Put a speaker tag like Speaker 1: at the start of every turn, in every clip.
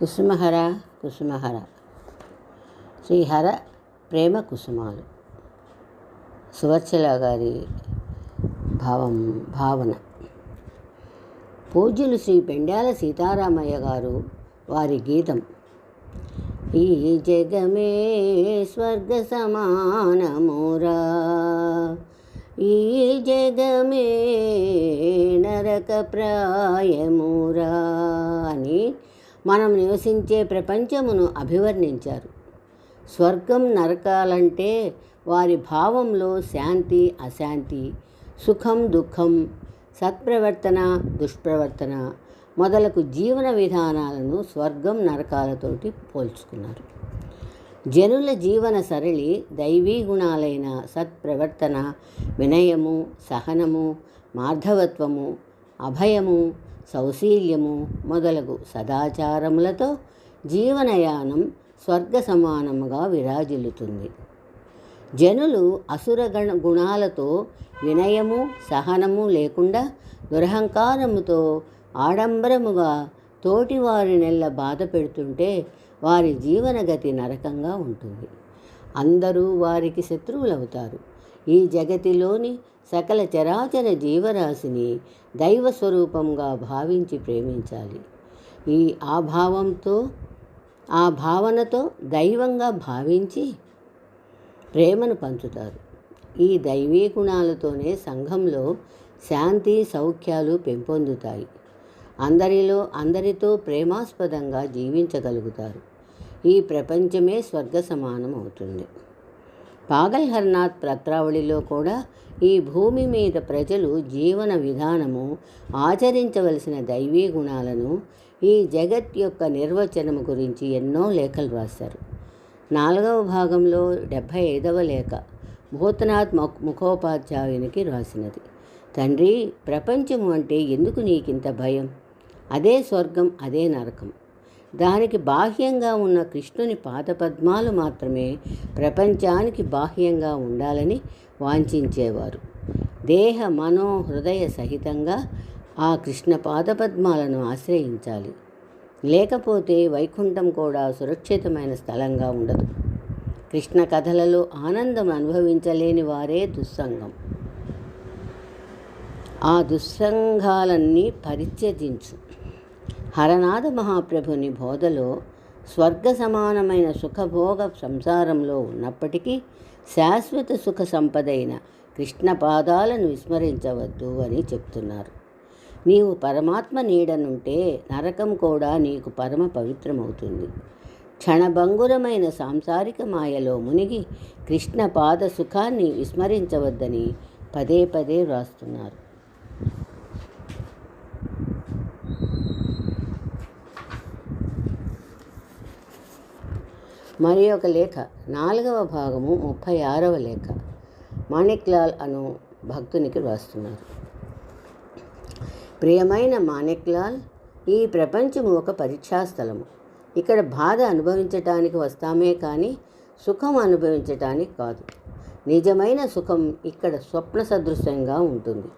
Speaker 1: కుసుమహర కుసుమహర. శ్రీహర ప్రేమ కుసుమాలు. సువర్చల గారి భావం భావన. పూజ్యులు శ్రీ పెండ్యాల సీతారామయ్య గారు వారి గీతం. ఈ జగమే స్వర్గ సమానమురా ఈ జగమే నరక ప్రాయమురా అని మనం నివసించే ప్రపంచమును అభివర్ణించారు. స్వర్గం నరకాలంటే వారి భావంలో శాంతి అశాంతి సుఖం దుఃఖం సత్ప్రవర్తన దుష్ప్రవర్తన మొదలగు జీవన విధానాలను స్వర్గం నరకాలతోటి పోల్చుకున్నారు. జనుల జీవన సరళి దైవీ గుణాలైన సత్ప్రవర్తన వినయము సహనము మార్ధవత్వము అభయము సౌశీల్యము మొదలగు సదాచారములతో జీవనయానం స్వర్గ సమానముగా విరాజిల్లుతుంది. జనులు అసుర గణ గుణాలతో వినయము సహనము లేకుండా దురహంకారముతో ఆడంబరముగా తోటివారి నెల బాధ పెడుతుంటే వారి జీవనగతి నరకంగా ఉంటుంది. అందరూ వారికి శత్రువులవుతారు. ఈ జగతిలోని సకల చరాచర జీవరాశిని దైవ స్వరూపంగా భావించి ప్రేమించాలి. ఈ ఆభావంతో ఆ భావనతో దైవంగా భావించి ప్రేమను పంచుతారు. ఈ దైవీ గుణాలతోనే సంఘంలో శాంతి సౌఖ్యాలు పెంపొందుతాయి. అందరిలో అందరితో ప్రేమాస్పదంగా జీవించగలుగుతారు. ఈ ప్రపంచమే స్వర్గ సమానం అవుతుంది పాగల్హర్నాథ్ పత్రావళిలో కూడా ఈ భూమి మీద ప్రజలు జీవన విధానము ఆచరించవలసిన దైవీ గుణాలను ఈ జగత్ యొక్క నిర్వచనము గురించి ఎన్నో లేఖలు రాశారు. నాలుగవ భాగంలో డెబ్భై ఐదవ లేఖ భూతనాథ్ ముఖోపాధ్యాయునికి రాసినది. తండ్రి ప్రపంచము అంటే ఎందుకు నీకింత భయం? అదే స్వర్గం అదే నరకం. దానికి బాహ్యంగా ఉన్న కృష్ణుని పాదపద్మాలు మాత్రమే ప్రపంచానికి బాహ్యంగా ఉండాలని వాంఛించేవారు. దేహ మనో హృదయ సహితంగా ఆ కృష్ణ పాదపద్మాలను ఆశ్రయించాలి. లేకపోతే వైకుంఠం కూడా సురక్షితమైన స్థలంగా ఉండదు. కృష్ణ కథలలో ఆనందం అనుభవించలేని వారే దుస్సంగం. ఆ దుస్సంగాలన్నీ పరిత్యజించు. హరనాథ మహాప్రభుని బోధలో స్వర్గ సమానమైన సుఖభోగ సంసారంలో ఉన్నప్పటికీ శాశ్వత సుఖ సంపదైన కృష్ణ పాదాలను విస్మరించవద్దు అని చెప్తున్నారు. నీవు పరమాత్మ నీడనుంటే నరకం కూడా నీకు పరమ పవిత్రమవుతుంది. క్షణభంగురమైన సాంసారిక మాయలో మునిగి కృష్ణ పాద సుఖాన్ని విస్మరించవద్దని పదే పదే వ్రాస్తున్నారు. మరి ఒక లేఖ నాలుగవ భాగము ముప్పై ఆరవ లేఖ. మాణిక్లాల్ అను భక్తునికి వ్రాస్తున్నారు. ప్రియమైన మాణిక్లాల్ ఈ ప్రపంచము ఒక పరీక్షా స్థలము ఇక్కడ బాధ అనుభవించటానికి వస్తామే కానీ సుఖం అనుభవించటానికి కాదు. నిజమైన సుఖం ఇక్కడ స్వప్న సదృశ్యంగా ఉంటుంది.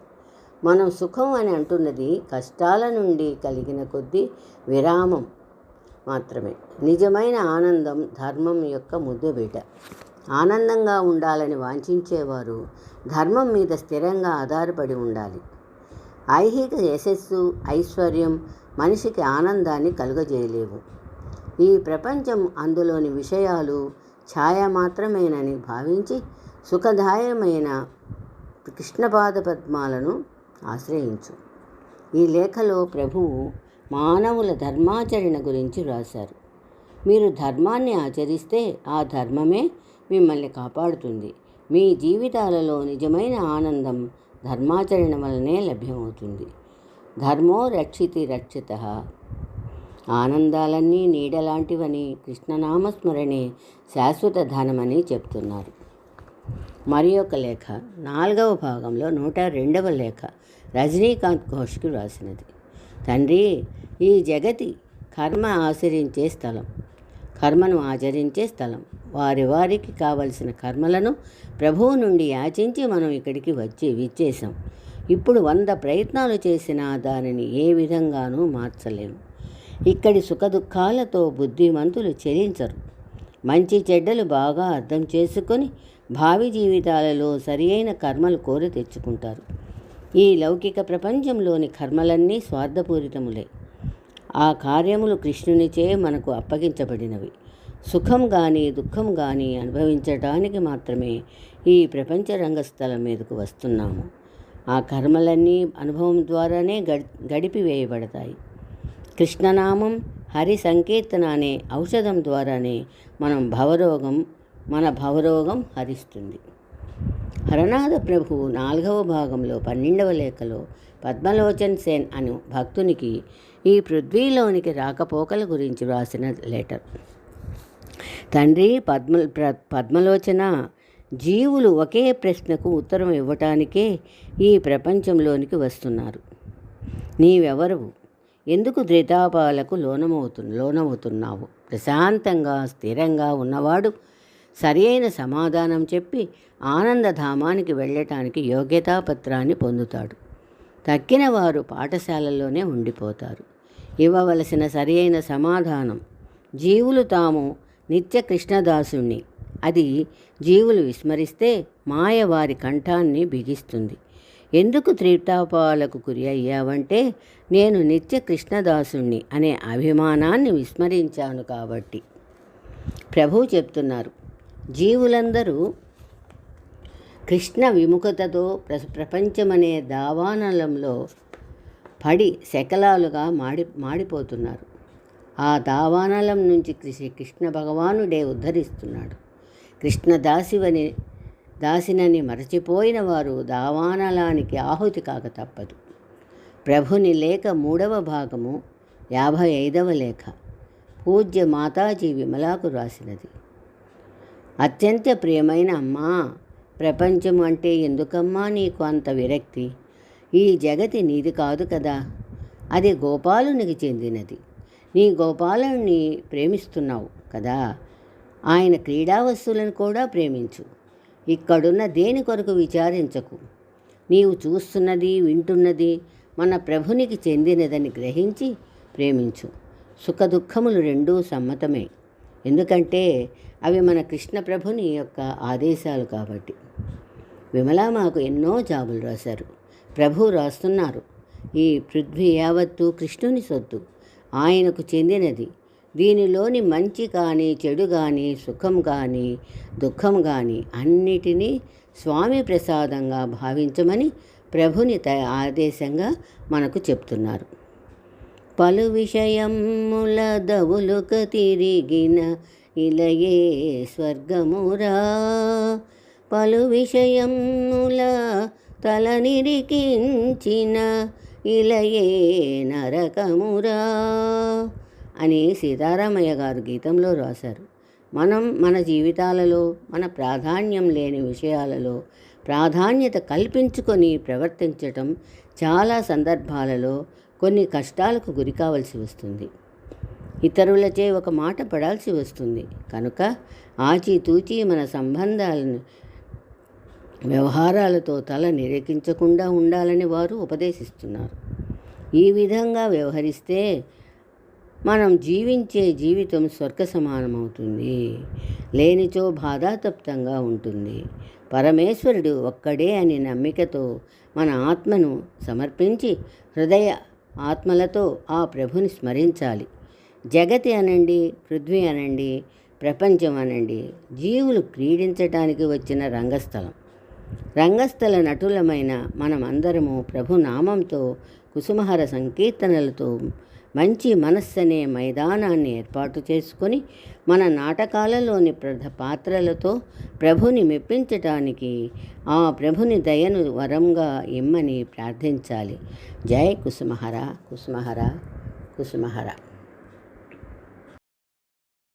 Speaker 1: మనం సుఖం అని అంటున్నది కష్టాల నుండి కలిగిన కొద్దీ విరామం మాత్రమే. నిజమైన ఆనందం ధర్మం యొక్క ముద్దుబిడ్డ ఆనందంగా ఉండాలని వాంఛించేవారు ధర్మం మీద స్థిరంగా ఆధారపడి ఉండాలి. ఐహిక యశస్సు ఐశ్వర్యం మనిషికి ఆనందాన్ని కలుగజేయలేవు. ఈ ప్రపంచం అందులోని విషయాలు ఛాయ మాత్రమేనని భావించి సుఖదాయమైన కృష్ణపాద పద్మాలను ఆశ్రయించు. ఈ లేఖలో ప్రభువు మానవుల ధర్మాచరణ గురించి వ్రాశారు మీరు ధర్మాన్ని ఆచరిస్తే ఆ ధర్మమే మిమ్మల్ని కాపాడుతుంది. మీ జీవితాలలో నిజమైన ఆనందం ధర్మాచరణ వలనే లభ్యమవుతుంది. ధర్మో రక్షితి రక్షిత. ఆనందాలన్నీ నీడలాంటివని కృష్ణనామస్మరణే శాశ్వత ధనమని చెప్తున్నారు. మరి ఒక లేఖ నాలుగవ భాగంలో నూట రెండవ లేఖ రజనీకాంత్ ఘోష్కి రాసినది. తండ్రి ఈ జగతి కర్మ ఆచరించే స్థలం. కర్మను ఆచరించే స్థలం. వారి వారికి కావలసిన కర్మలను ప్రభువు నుండి యాచించి మనం ఇక్కడికి వచ్చి విచ్చేసాం ఇప్పుడు వంద ప్రయత్నాలు చేసినా దానిని ఏ విధంగానూ మార్చలేము ఇక్కడి సుఖదుఖాలతో బుద్ధిమంతులు చెలించరు మంచి చెడ్డలు బాగా అర్థం చేసుకొని భావి జీవితాలలో సరియైన కర్మలు కోరి తెచ్చుకుంటారు. ఈ లౌకిక ప్రపంచంలోని కర్మలన్నీ స్వార్థపూరితములే. ఆ కార్యములు కృష్ణునిచే మనకు అప్పగించబడినవి. సుఖం కానీ దుఃఖం కానీ అనుభవించటానికి మాత్రమే ఈ ప్రపంచ రంగస్థలం మీదకు వస్తున్నాము. ఆ కర్మలన్నీ అనుభవం ద్వారానే గడి గడిపివేయబడతాయి. కృష్ణనామం హరి సంకీర్తన అనే ఔషధం ద్వారానే మనం భవరోగం మన భవరోగం హరిస్తుంది. హరనాథ ప్రభువు నాలుగవ భాగంలో పన్నెండవ లేఖలో పద్మలోచన్ సేన్ అను భక్తునికి ఈ పృథ్వీలోనికి రాకపోకల గురించి వ్రాసిన లెటర్. తండ్రి పద్మ పద్మలోచన జీవులు ఒకే ప్రశ్నకు ఉత్తరం ఇవ్వటానికే ఈ ప్రపంచంలోనికి వస్తున్నారు. నీవెవరు ఎందుకు ద్రితాపాలకు లోనమవుతు లోనవుతున్నావు? ప్రశాంతంగా స్థిరంగా ఉన్నవాడు సరియైన సమాధానం చెప్పి ఆనందధామానికి వెళ్ళటానికి యోగ్యతాపత్రాన్ని పొందుతాడు. తక్కిన వారు పాఠశాలలోనే ఉండిపోతారు. ఇవ్వవలసిన సరియైన సమాధానం జీవులు తాము నిత్య కృష్ణదాసుణ్ణి. అది జీవులు విస్మరిస్తే మాయ వారి కంఠాన్ని బిగిస్తుంది. ఎందుకు త్రితాపాలకు గురి అయ్యావంటే నేను నిత్య కృష్ణదాసుణ్ణి అనే అభిమానాన్ని విస్మరించాను కాబట్టి. ప్రభువు చెప్తున్నారు జీవులందరూ కృష్ణ విముఖతతో ప్ర ప్రపంచమనే దావానలంలో పడి శకలాలుగా మాడి మాడిపోతున్నారు. ఆ దావానలం నుంచి కృషి కృష్ణ భగవానుడే ఉద్ధరిస్తున్నాడు. కృష్ణ దాసివని దాసినని మరచిపోయిన వారు దావానలానికి ఆహుతి కాక తప్పదు. ప్రభుని లేఖ మూడవ భాగము యాభై ఐదవ లేఖ. పూజ్య మాతాజీ విమలాకు రాసినది. అత్యంత ప్రియమైన అమ్మా ప్రపంచం అంటే ఎందుకమ్మా నీకు అంత విరక్తి? ఈ జగతి నీది కాదు కదా. అది గోపాలునికి చెందినది. నీ గోపాలుని ప్రేమిస్తున్నావు కదా. ఆయన క్రీడా వస్తువులను కూడా ప్రేమించు. ఇక్కడున్న దేని కొరకు విచారించకు? నీవు చూస్తున్నది వింటున్నది మన ప్రభునికి చెందినదని గ్రహించి ప్రేమించు. సుఖదుఖములు రెండూ సమ్మతమే. ఎందుకంటే అవి మన కృష్ణ ప్రభుని యొక్క ఆదేశాలు కాబట్టి. విమల మాకు ఎన్నో జాబులు రాశారు. ప్రభు రాస్తున్నారు. ఈ పృథ్వీ యావత్తు కృష్ణుని సొత్తు. ఆయనకు చెందినది. దీనిలోని మంచి కానీ చెడు కానీ సుఖం కానీ దుఃఖం కానీ అన్నిటినీ స్వామి ప్రసాదంగా భావించమని ప్రభుని త ఆదేశంగా మనకు చెప్తున్నారు. పలు విషయముల దవులుక తిరిగిన ఇలయే స్వర్గమురా. పలు విషయముల తల నిరికించిన ఇలయే నరకమురా అని సీతారామయ్య గారు గీతంలో రాశారు. మనం మన జీవితాలలో మన ప్రాధాన్యం లేని విషయాలలో ప్రాధాన్యత కల్పించుకొని ప్రవర్తించటం చాలా సందర్భాలలో కొన్ని కష్టాలకు గురి కావలసి వస్తుంది. ఇతరులచే ఒక మాట పడాల్సి వస్తుంది. కనుక ఆచితూచి మన సంబంధాలను వ్యవహారాలతో తల నిరేకించకుండా ఉండాలని వారు ఉపదేశిస్తున్నారు. ఈ విధంగా వ్యవహరిస్తే మనం జీవించే జీవితం స్వర్గ సమానమవుతుంది లేనిచో బాధాతప్తంగా ఉంటుంది. పరమేశ్వరుడు ఒక్కడే అని నమ్మికతో మన ఆత్మను సమర్పించి హృదయ ఆత్మలతో ఆ ప్రభుని స్మరించాలి. జగతి అనండి పృథ్వీ అనండి ప్రపంచం అనండి జీవులు క్రీడించటానికి వచ్చిన రంగస్థలం. రంగస్థల నటులమైన మనమందరము ప్రభు నామంతో కుసుమహర సంకీర్తనలతో మంచి మనస్సనే మైదానాన్ని ఏర్పాటు చేసుకొని మన నాటకాలలోని ప్రధ పాత్రలతో ప్రభుని మెప్పించటానికి ఆ ప్రభుని దయను వరంగా ఇమ్మని ప్రార్థించాలి. జై కుసుమహర కుసుమహర కుసుమహర.